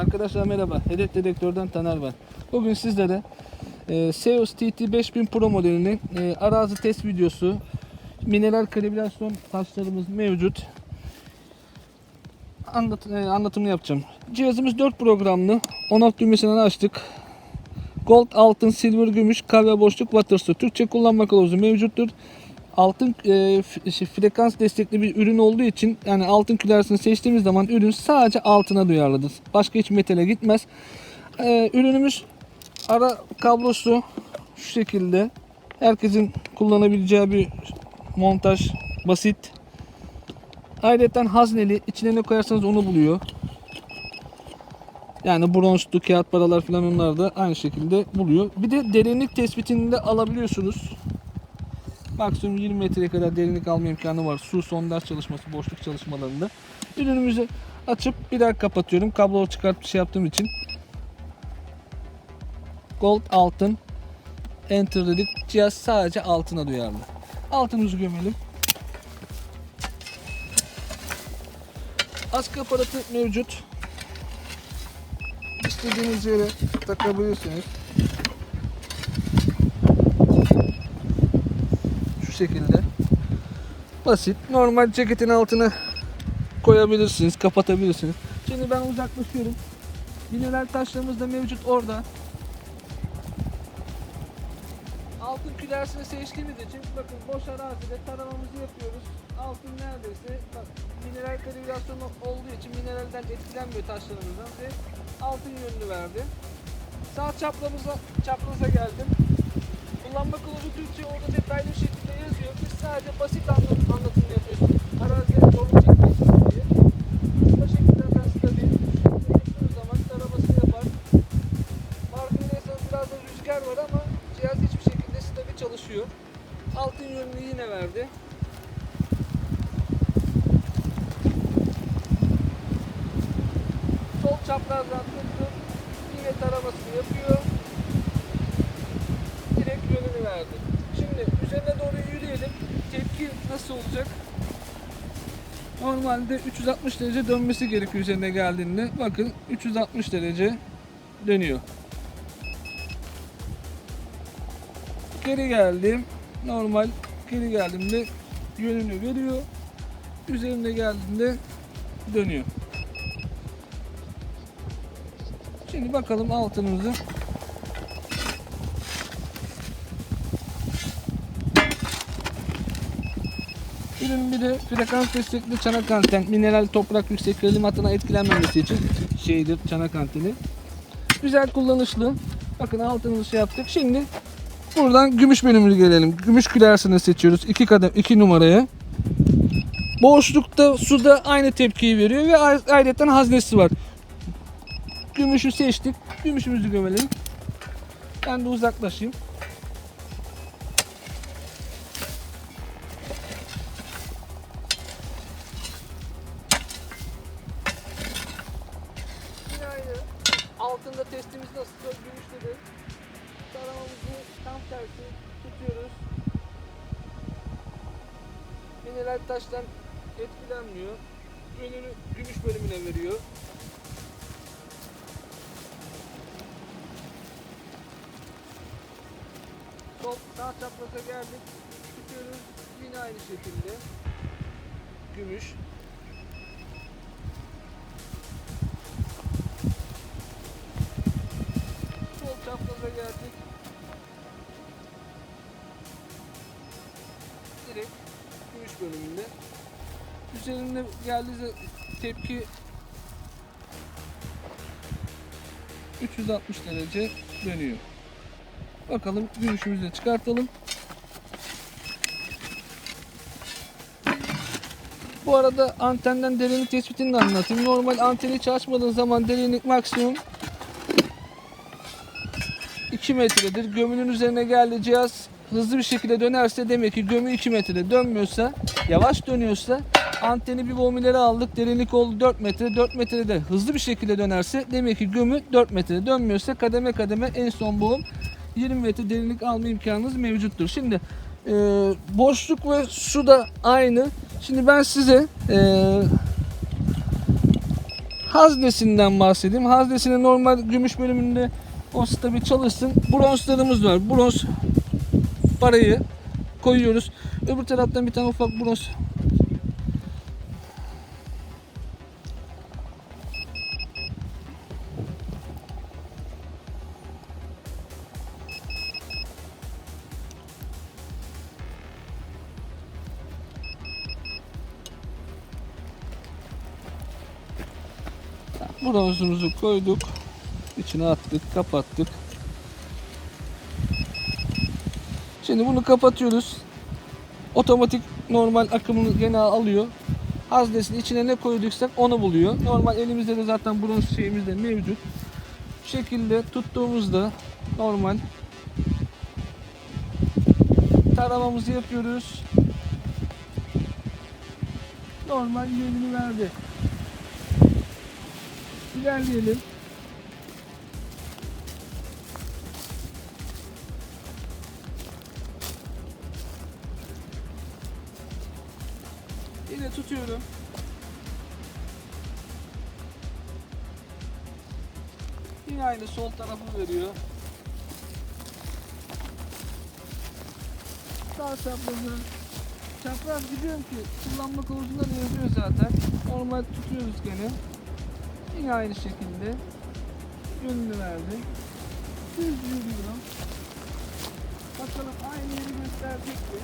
Arkadaşlar merhaba. Hedef Dedektör'den Taner ben. Bugün sizlere e, Seos TT 5000 Pro modelinin e, arazi test videosu, mineral kalibrasyon taşlarımız mevcut. Anlat, e, anlatımını yapacağım. Cihazımız 4 programlı. On-off düğmesinden açtık. Gold, altın, silver, gümüş, kahve boşluk, watersu. Türkçe kullanma kılavuzu mevcuttur. Altın e, şey, frekans destekli bir ürün olduğu için yani altın külersini seçtiğimiz zaman ürün sadece altına duyarlıdır. Başka hiç metale gitmez. E, ürünümüz ara kablosu şu şekilde. Herkesin kullanabileceği bir montaj basit. Ayrıca hazneli içine ne koyarsanız onu buluyor. Yani bronzlu kağıt paralar falan onlar da aynı şekilde buluyor. Bir de derinlik tespitini de alabiliyorsunuz. Maksimum 20 metreye kadar derinlik alma imkanı var. Su, sondaj çalışması, boşluk çalışmalarında. Ürünümüzü açıp bir daha kapatıyorum. Kablo çıkartıp şey yaptığım için. Gold altın. Enter dedik. Cihaz sadece altına duyarlı. Altınızı gömelim. Askı aparatı mevcut. İstediğiniz yere takabilirsiniz. Şekilde. Basit. Normal ceketin altına koyabilirsiniz, kapatabilirsiniz. Şimdi ben uzaklaşıyorum. Mineral taşlarımız da mevcut orada. Altın külersini seçtiğimiz için bakın boş arazide taramamızı yapıyoruz. Altın neredeyse bak mineral kalibrasyonu olduğu için mineralden etkilenmiyor taşlarımızdan ve altın yönünü verdi. Sağ çaprazımıza, çapraza geldim. Kullanma kılavuzu Türkçe orada detaylı bir şekilde yazıyor. Biz sadece basit anlatım, anlatım yapıyoruz. Araziye doğru çekmeyin diye. Bu şekilde ben stabil. Yaptığınız zaman taramasını yapar. Farkındaysanız biraz da rüzgar var ama cihaz hiçbir şekilde stabil çalışıyor. Altın yönünü yine verdi. Sol çaprazdan tuttu. Yine taramasını yapıyor. Direkt yönünü verdi. Şimdi üzerine doğru yürüyelim. Tepki nasıl olacak? Normalde 360 derece dönmesi gerekiyor üzerine geldiğinde. Bakın 360 derece dönüyor. Geri geldim. Normal geri geldiğimde yönünü veriyor. Üzerine geldiğinde dönüyor. Şimdi bakalım altınımızı. Ürün bir de frekans destekli çanak anten, mineral toprak yüksek gerilim hattına etkilenmemesi için şeydir çanak anteni. Güzel kullanışlı. Bakın altını şey yaptık. Şimdi buradan gümüş bölümüne gelelim. Gümüş külersini seçiyoruz. iki kadem, iki numaraya. Boşlukta suda aynı tepkiyi veriyor ve ayrıca haznesi var. Gümüşü seçtik. Gümüşümüzü gömelim. Ben de uzaklaşayım. Mineral taştan etkilenmiyor. Yönünü gümüş bölümüne veriyor. Sol sağ çapraza geldik. Tutuyoruz. Yine aynı şekilde. Gümüş. Üzerinde geldiği tepki 360 derece dönüyor. Bakalım gümüşümüzü de çıkartalım. Bu arada antenden derinlik tespitini de anlatayım. Normal anteni hiç açmadığın zaman derinlik maksimum 2 metredir. Gömünün üzerine geldi cihaz hızlı bir şekilde dönerse demek ki gömü 2 metrede dönmüyorsa yavaş dönüyorsa anteni bir volt ileri aldık derinlik oldu 4 metre 4 metrede hızlı bir şekilde dönerse demek ki gömü 4 metrede dönmüyorsa kademe kademe en son boğum 20 metre derinlik alma imkanınız mevcuttur. Şimdi e, boşluk ve su da aynı. Şimdi ben size e, Haznesinden bahsedeyim. Haznesinin normal gümüş bölümünde o stabil çalışsın. Bronzlarımız var. Bronz parayı koyuyoruz. Öbür taraftan bir tane ufak bronz bronzumuzu koyduk. İçine attık, kapattık. Şimdi bunu kapatıyoruz. Otomatik normal akımını gene alıyor. Haznesinin içine ne koyduksak onu buluyor. Normal elimizde de zaten bronz şeyimiz de mevcut. Bu şekilde tuttuğumuzda normal taramamızı yapıyoruz. Normal yönünü verdi. İlerleyelim. Yine tutuyorum. Yine aynı sol tarafı veriyor. Sağ çaprazı çapraz gidiyorum ki kullanma kılavuzunda da yazıyor zaten. Normal tutuyoruz gene. Yine aynı şekilde yönünü verdi. Düz yürüyorum. Bakalım aynı yeri gösterecek mi?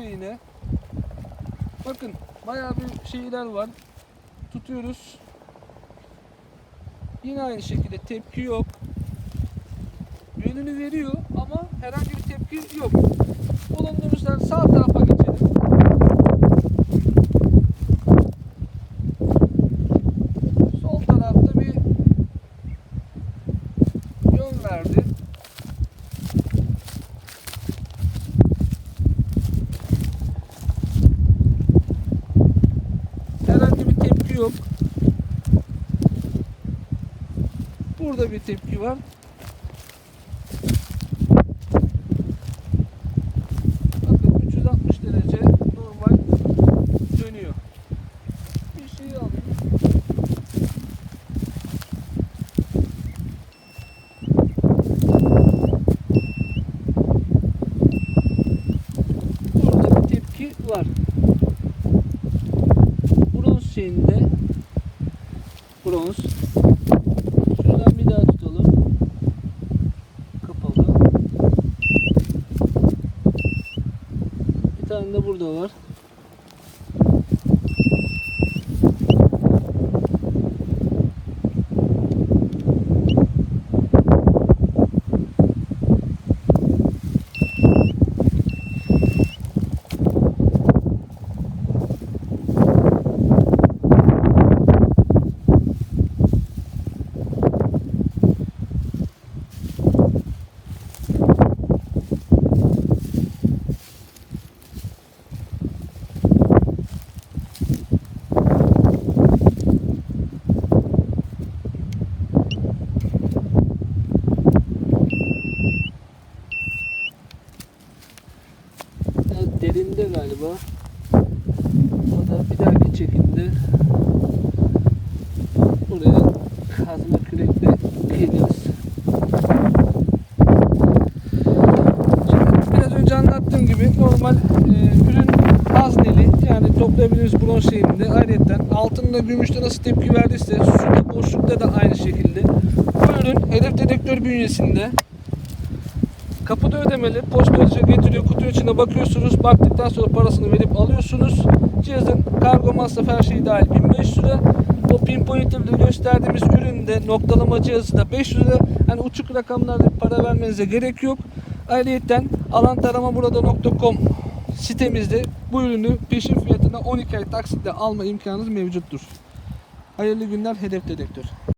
Yapıyor yine. Bakın bayağı bir şeyler var. Tutuyoruz. Yine aynı şekilde tepki yok. Yönünü veriyor ama herhangi bir tepki yok. Bulunduğumuz yer sağ tarafa geçelim. Sol tarafta bir yön verdi. Herhangi bir tepki yok. Burada bir tepki var. Bakın 360 derece normal dönüyor. Bir şeyi alayım. Burada bir tepki var. Bronz şeyinde bronz. Şuradan bir daha tutalım. Kapalı. Tane de burada derinde galiba. O da bir dahaki çekimde buraya kazma kürekle geliriz. Biraz önce anlattığım gibi normal e, toplayabiliriz bronz şeyinde. Ayrıca altında gümüşte nasıl tepki verdiyse suda boşlukta da aynı şekilde. Bu ürün hedef dedektör bünyesinde. Kapıda ödemeli, postacı getiriyor, kutu içine bakıyorsunuz. Baktıktan sonra parasını verip alıyorsunuz. Cihazın kargo masraf her şeyi dahil 1500 lira. O pinpointer'da gösterdiğimiz üründe noktalama cihazı da 500 lira. Hani uçuk rakamlarda para vermenize gerek yok. Ayrıca alantaramaburada.com sitemizde bu ürünü peşin fiyatına 12 ay taksitle alma imkanınız mevcuttur. Hayırlı günler hedef dedektör.